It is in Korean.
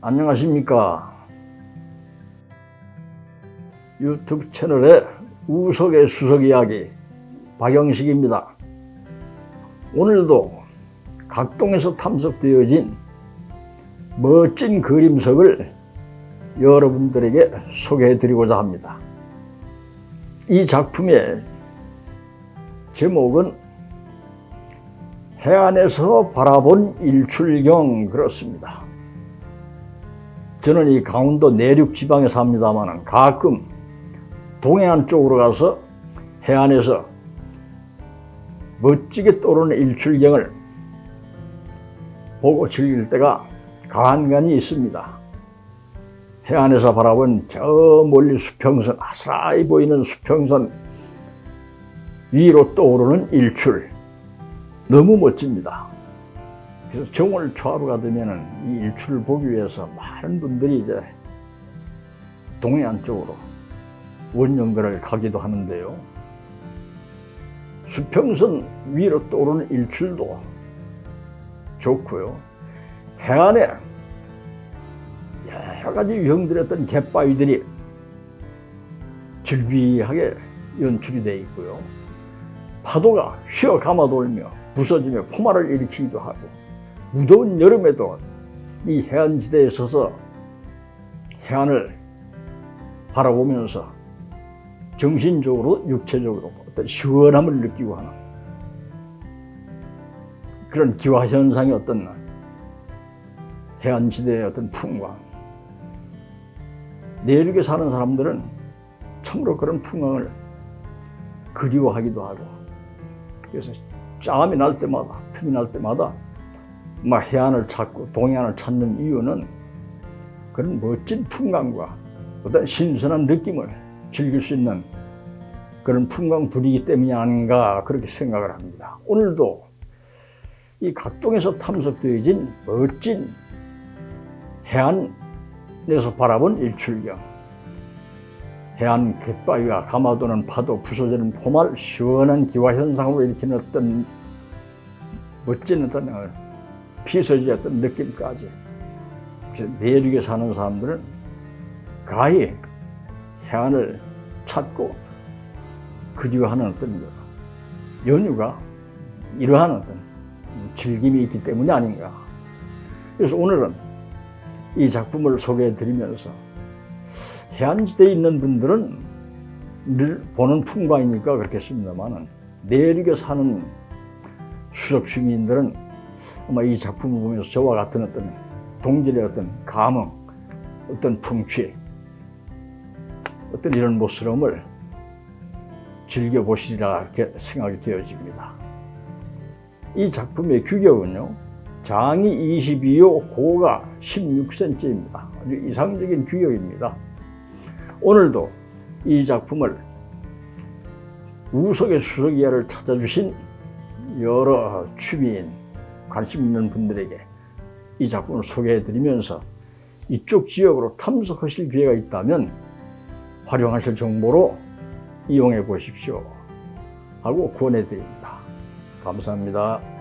안녕하십니까. 유튜브 채널의 우석의 수석 이야기 박영식입니다. 오늘도 각동에서 탐색되어진 멋진 그림석을 여러분들에게 소개해 드리고자 합니다. 이 작품의 제목은 해안에서 바라본 일출경 그렇습니다. 저는 이 강원도 내륙 지방에 삽니다만 가끔 동해안 쪽으로 가서 해안에서 멋지게 떠오르는 일출경을 보고 즐길 때가 간간히 있습니다. 해안에서 바라본 저 멀리 수평선, 아스라이 보이는 수평선 위로 떠오르는 일출. 너무 멋집니다. 그래서 정월 초하루가 되면은 이 일출을 보기 위해서 많은 분들이 이제 동해안 쪽으로 원정들을 가기도 하는데요. 수평선 위로 떠오르는 일출도 좋고요. 해안에 여러 가지 유형들의 어떤 갯바위들이 즐비하게 연출이 되어 있고요. 파도가 휘어 감아 돌며 부서지며 포마를 일으키기도 하고 무더운 여름에도 이 해안지대에 서서 해안을 바라보면서 정신적으로 육체적으로 어떤 시원함을 느끼고 하는 그런 기화 현상의 어떤 해안지대의 어떤 풍광. 내륙에 사는 사람들은 참으로 그런 풍광을 그리워하기도 하고 그래서 짬이 날 때마다 틈이 날 때마다 막 해안을 찾고 동해안을 찾는 이유는 그런 멋진 풍광과 어떤 신선한 느낌을 즐길 수 있는 그런 풍광 분위기 때문이 아닌가 그렇게 생각을 합니다. 오늘도 이 각동에서 탐색되어진 멋진 해안에서 바라본 일출경 해안 갯바위와 감아도는 파도 부서지는 포말 시원한 기와 현상으로 일으키는 어떤 멋진 어떤 어떤 느낌까지 그래서 내륙에 사는 사람들은 가히 해안을 찾고 그리워하는 어떤 연유가 이러한 어떤 즐김이 있기 때문이 아닌가. 그래서 오늘은 이 작품을 소개해 드리면서 해안지대에 있는 분들은 늘 보는 풍광이니까 그렇겠습니다만은 내륙에 사는 수석 시민들은 아마 이 작품을 보면서 저와 같은 어떤 동질의 어떤 감흥, 어떤 풍취, 어떤 이런 모습을 즐겨보시리라 이렇게 생각이 되어집니다. 이 작품의 규격은요, 장이 22호, 고가 16cm입니다. 아주 이상적인 규격입니다. 오늘도 이 작품을 우석의 수석이야를 찾아주신 여러 취미인, 관심 있는 분들에게 이 작품을 소개해 드리면서 이쪽 지역으로 탐색하실 기회가 있다면 활용하실 정보로 이용해 보십시오. 하고 권해 드립니다. 감사합니다.